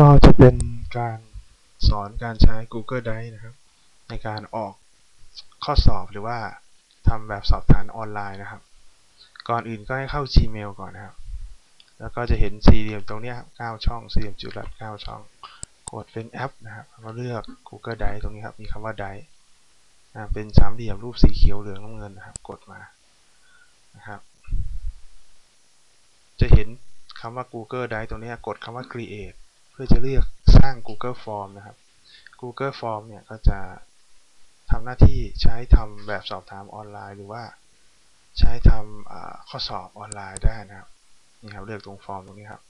ก็จะเป็นการสอนการใช้ Google Drive นะครับ ในการออกข้อสอบหรือว่าทำแบบสอบถามออนไลน์นะครับ ก่อนอื่นก็ให้เข้า Gmail ก่อนนะครับ แล้วก็จะเห็นสี่เหลี่ยมตรงนี้ครับ9ช่องสี่เหลี่ยมจุดละ9ช่อง กดเป็นแอปนะครับแล้วก็เลือก Google Drive ตรงนี้ครับ มีคำว่า Drive เป็นสามเหลี่ยมรูปสีเขียวเหลืองน้ำเงินนะครับ กดมานะครับ จะเห็นคำว่า Google Drive ตรงนี้กดคำว่า Create พื่อจะเลือกสร้าง Google Form นะครับ Google Form เนี่ยก็จะทำหน้าที่ใช้ทำแบบสอบถามออนไลน์ หรือว่าใช้ทำข้อสอบออนไลน์ได้นะครับนี่ครับเลือกตรงฟอร์มตรงนี้ครับ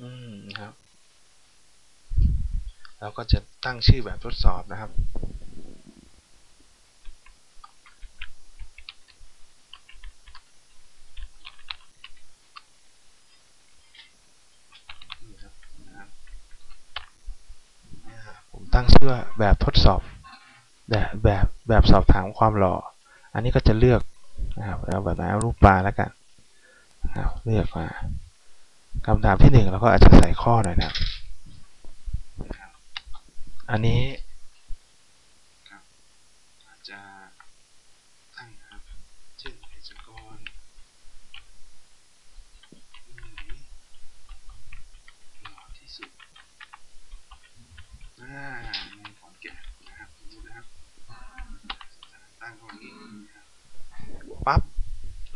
อืมนะครับ เราก็จะตั้งชื่อแบบทดสอบนะครับ ตั้งชื่อว่าแบบทดสอบแบบแบบแบบสอบถามความหล่อ อันนี้ก็จะเลือกนะครับเอาแบบไหนเอารูปปลาแล้วกันนะครับเลือกมาคำถามที่หนึ่งเราก็อาจจะใส่ข้อหน่อยนะครับอันนี้ครับอาจจะตั้งนะครับเช่นไอจกรหล่อที่สุดอ่าในขอนแก่นนะครับสมมตินะครับตั้งข้อนี้นะครับปั๊บ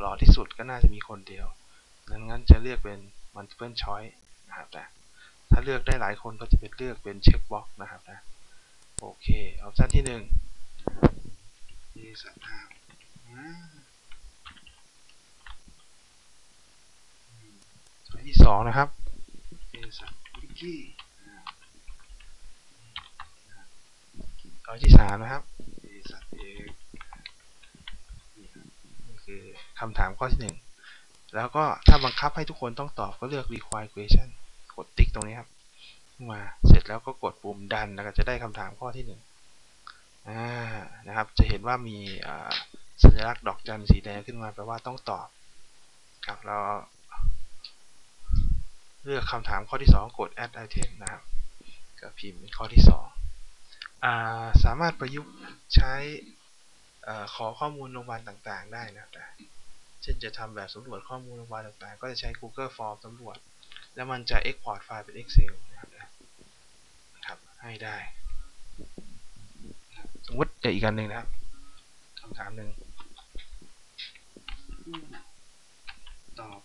หล่อ ที่สุดก็น่าจะมีคนเดียว ดังนั้นจะเลือกเป็น multiple choice นะครับแต่ถ้าเลือกได้หลายคนก็จะเป็นเลือกเป็นเช็คบ็อกนะครับนะ โอเค ออปชันที่หนึ่งมีสัตว์ทางช้อยที่สองนะครับเอสัตว์วิกกี้ช้อยที่สามนะครับเอสัตว์เอกนี่ คำถามข้อที่หนึ่งแล้วก็ถ้าบังคับให้ทุกคนต้องตอบก็เลือก require question กดติ๊กตรงนี้ครับ มาเสร็จแล้วก็กดปุ่มดันแล้วก็จะได้คำถามข้อที่หนึ่งนะครับ จะเห็นว่ามีสัญลักษณ์ดอกจันสีแดงขึ้นมาแปลว่าต้องตอบครับเราเลือกคำถามข้อที่สองกด add item นะครับก็พิมพ์ข้อที่สองอ่าสามารถประยุกต์ใช้ขอข้อมูลโรงพยาบาลต่างๆ ได้นะครับ เช่นจะทำแบบสำรวจข้อมูลโรงพยาบาลต่างๆ ก็จะใช้ Google Form สำรวจ แล้วมันจะ export ไฟล์เป็น Excel นะครับให้ได้ สมมติอีกอันหนึ่งนะครับคำถามหนึ่งตอบ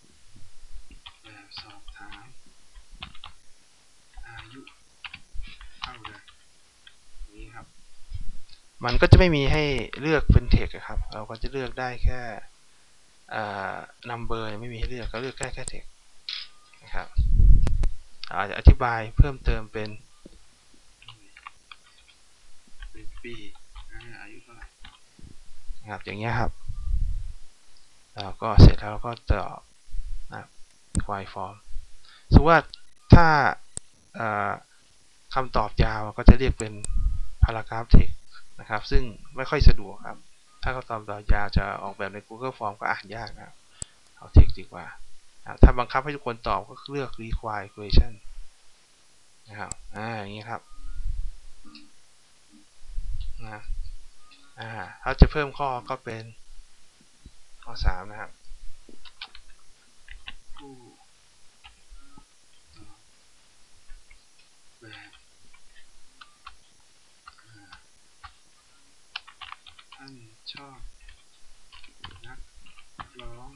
แบบสอบถามอายุเท่าไหร่นี้ครับ มันก็จะไม่มีให้เลือกเป็นเทคครับ เราก็จะเลือกได้แค่ number ไม่มีให้เลือกก็เลือกแค่แค่ text นะครับอาจจะอธิบายเพิ่มเติมเป็นเป็นปีอายุเท่าไหร่นะครับอย่างเงี้ยครับแล้วก็เสร็จแล้วก็ตอบนะครับ require form สมมติว่าถ้าคำตอบยาวก็จะเรียกเป็น paragraph text นะครับ ซึ่งไม่ค่อยสะดวกครับ ถ้าเขาตอบต่อยาวจะออกแบบใน Google Form ก็อ่านยากนะครับเอาเทคดีกว่า ถ้าบังคับให้ทุกคนตอบก็เลือก require question นะครับ อ่า อย่างนี้ครับ นะ อ่า ถ้าจะเพิ่มข้อก็เป็นข้อ 3 นะครับท่าน ชอบนักร้อง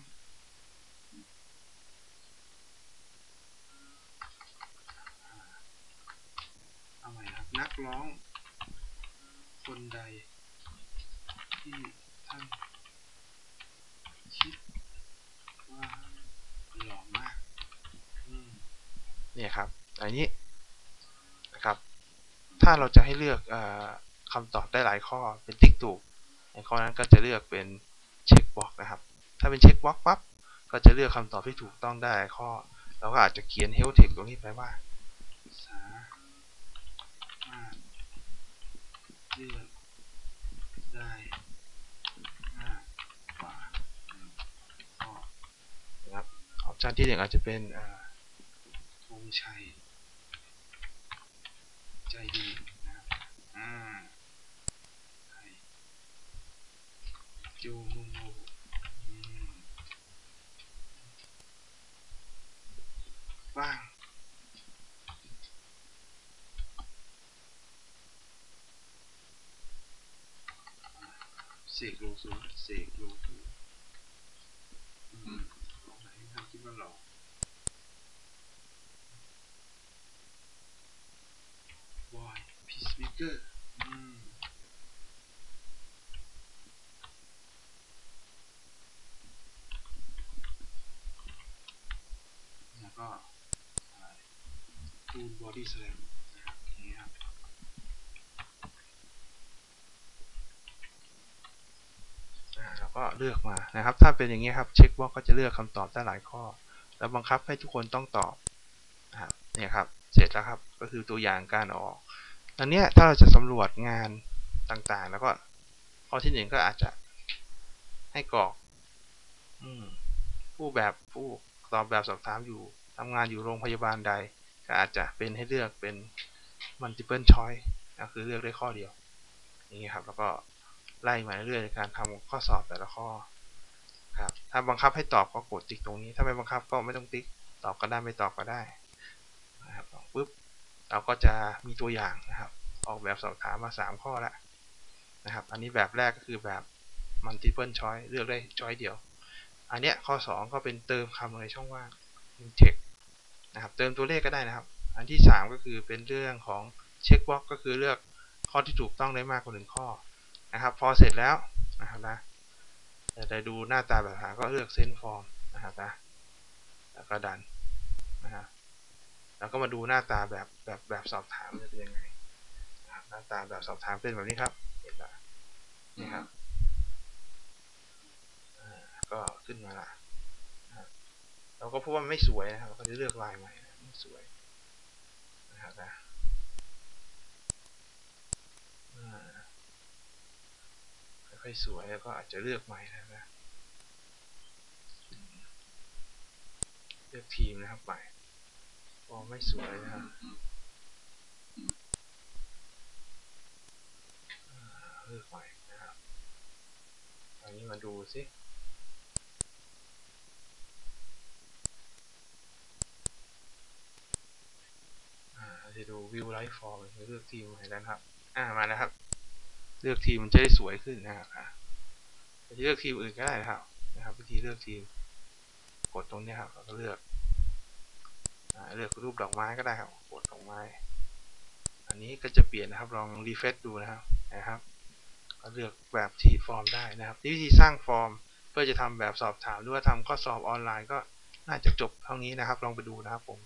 เอาใหม่ครับนักร้อง คนใด ที่ท่านคิดว่าหล่อมากเนี่ยครับ อันนี้นะครับ ถ้าเราจะให้เลือกอคำตอบได้หลายข้อเป็นติ๊กถูก ข้อนั้นก็จะเลือกเป็นเช็คบ็อกนะครับ ถ้าเป็นเช็คบ็อกปั๊บก็จะเลือกคำตอบที่ถูกต้องได้ข้อเราก็อาจจะเขียน health text ตรงนี้ไปว่าสามารถเลือกได้มากกว่าข้อนะครับออปชันที่หนึ่งอาจจะเป็นชัยใจดีนะครับอ่าไข่ จูโมโมอืมบ้างเสกโลซูเสกโลซูอืมลองไหนทำคิดว่าหล่อวายพีซเมเกอร์อืมแล้ว ก็อะไรทูนบอดี้สแลมนะครับอย่างนี้ครับอ่าก็เลือกมานะครับ ถ้าเป็นอย่างนี้ครับ เช็คบล็อกก็จะเลือกคำตอบได้หลายข้อ แล้วบังคับให้ทุกคนต้องตอบนะครับเนี่ยครับ เสร็จแล้วครับ ก็คือตัวอย่างการออกอันเนี้ยถ้าเราจะสำรวจงานต่างๆ แล้วก็ข้อที่หนึ่งก็อาจจะให้กรอกอผู้แบบผู้ตอบแบบสอบถามอยู่ ทำงานอยู่โรงพยาบาลใด ก็อาจจะเป็นให้เลือกเป็น multiple choice ก็คือเลือกได้ข้อเดียว อย่างนี้ครับ แล้วก็ไล่มาเรื่อยๆในการทำข้อสอบแต่ละข้อครับ ถ้าบังคับให้ตอบก็กดติ๊กตรงนี้ ถ้าไม่บังคับก็ไม่ต้องติ๊ก ตอบก็ได้ไม่ตอบก็ได้นะครับปุ๊บ เราก็จะมีตัวอย่างนะครับ ออกแบบสอบถามมา 3 ข้อแล้วนะครับ อันนี้แบบแรกก็คือแบบ multiple choice เลือกได้ choice เดียว อันเนี้ยข้อ 2 ก็เป็นเติมคำในช่องว่าง text นะครับ เติมตัวเลขก็ได้นะครับ อันที่ 3 ก็คือเป็นเรื่องของเช็คบ็อกก็คือเลือกข้อที่ถูกต้องได้มากกว่าหนึ่งข้อนะครับ พอเสร็จแล้วนะครับนะจะได้ดูหน้าตาแบบหาก็เลือกเซนฟอร์มนะครับนะแล้วก็ดันนะครับแล้วก็มาดูหน้าตาแบบแบบแบบสอบถามจะเป็นยังไงนะครับหน้าตาแบบสอบถามเป็นแบบนี้ครับเห็นปะนี่ครับอ่าก็ขึ้นมาละนะครับ เราก็พบว่าไม่สวยนะครับเราก็จะเลือกลายใหม่ไม่สวยนะครับนะค่อยสวยแล้วก็อาจจะเลือกใหม่นะครับเลือกทีมนะครับใหม่พอไม่สวยนะครับเลือกใหม่นะครับอันนี้มาดูสิ เราจะดู view light form เลือกทีมใหม่แล้วนะครับ อ่ามาแล้วครับ เลือกทีมมันจะได้สวยขึ้นนะครับจะเลือกทีมอื่นก็ได้นะครับ นะครับ วิธีเลือกทีม กดตรงนี้ครับแล้วก็เลือกอเลือกรูปดอกไม้ก็ได้ครับกดดอกไม้ อันนี้ก็จะเปลี่ยนนะครับ ลองรีเฟซดูนะครับ นะครับก็เลือกแบบที่ฟอร์มได้นะครับวิธีสร้างฟอร์มเพื่อจะทำแบบสอบถามหรือว่าทำข้อสอบออนไลน์ก็น่าจะจบเท่านี้นะครับ ลองไปดูนะครับผม